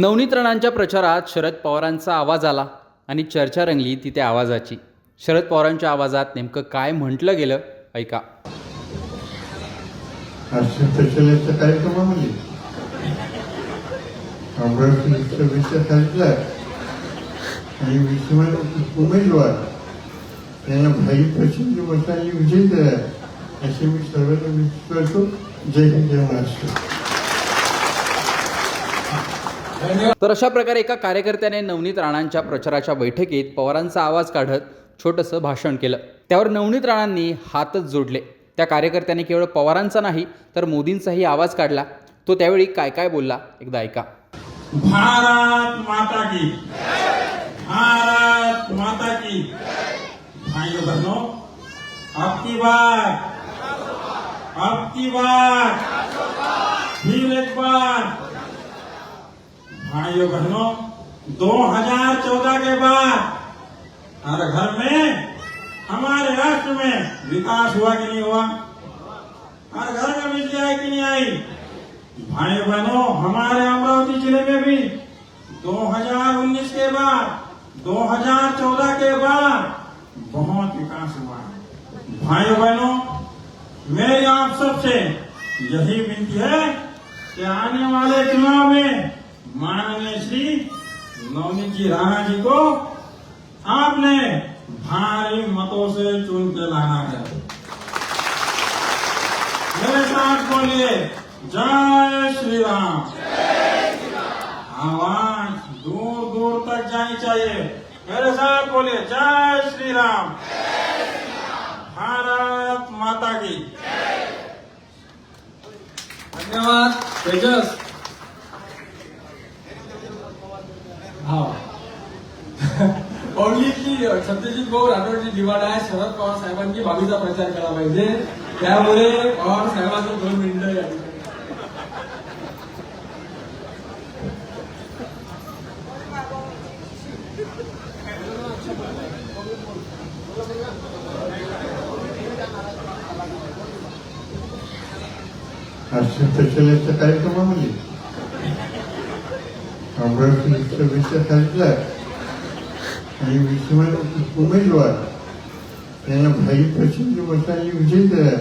नवनीत राणांच्या प्रचारात शरद पवारांचा आवाज आला आणि चर्चा रंगली ती त्या आवाजाची. शरद पवारांच्या आवाजात नेमकं काय म्हटलं गेलं ऐका. उमेदवार त्यांना भाई प्रचंड मतांनी विजय करा असे मी सर्वांना विनंती करतो जय हिंद जय महाराष्ट्र. तर अशा प्रकारे एका कार्यकर्त्याने नवनीत राणांच्या प्रचाराच्या बैठकीत पवारांचा आवाज काढत छोटंसं भाषण केलं. त्यावर नवनीत राणांनी हातच जोडले. त्या कार्यकर्त्याने केवळ पवारांचा नाही तर मोदींचाही आवाज काढला. तो त्यावेळी काय काय बोलला एकदा ऐका. भारत माता की भारत माता की भाइयों बहनों आपकी बार की बार फिर एक बार भाइयों बहनों 2014 के बाद हर घर में हमारे राष्ट्र में विकास हुआ कि नहीं हुआ? हर घर में बिजली आई कि नहीं आई? भाई बहनों हमारे अमरावती जिले में भी 2019 के बाद 2014 के बाद बहुत विकास हुआ है। भाई बहनों मेरी आप सबसे यही विनती है कि आने वाले चुनाव में माननीय श्री नवनीत जी राणा जी को आपने भारी मतों से चुन के लाना है मेरे साथ बोलिए जय श्री राम आवाज दूर दूर तक जानी चाहिए. मेरे साथ बोलिए जय श्री राम भारत माता की. धन्यवाद तेजस. हा पब्लिकली सत्यजित भाऊ राठोडची डिमांड आहे शरद पवार साहेबांनी बाबीचा प्रचार केला पाहिजे. त्यामुळे पवार साहेबांचं दोन मिनिटं या. ठिकाणी. कार्यक्रमामध्ये? अमरावती विश्वविद्यालय खासदार आणि विद्यमान उमेदवार यांना भाई प्रचंड मतांनी विजय करा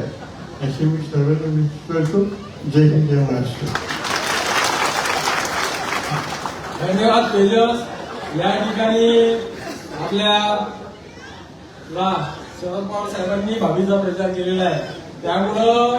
असे मी सर्वांना विनंती करतो जय हिंद जय महाराष्ट्र धन्यवाद तेजस या ठिकाणी आपल्या शरद पवार साहेबांनी भावीचा प्रचार केलेला आहे. त्यामुळं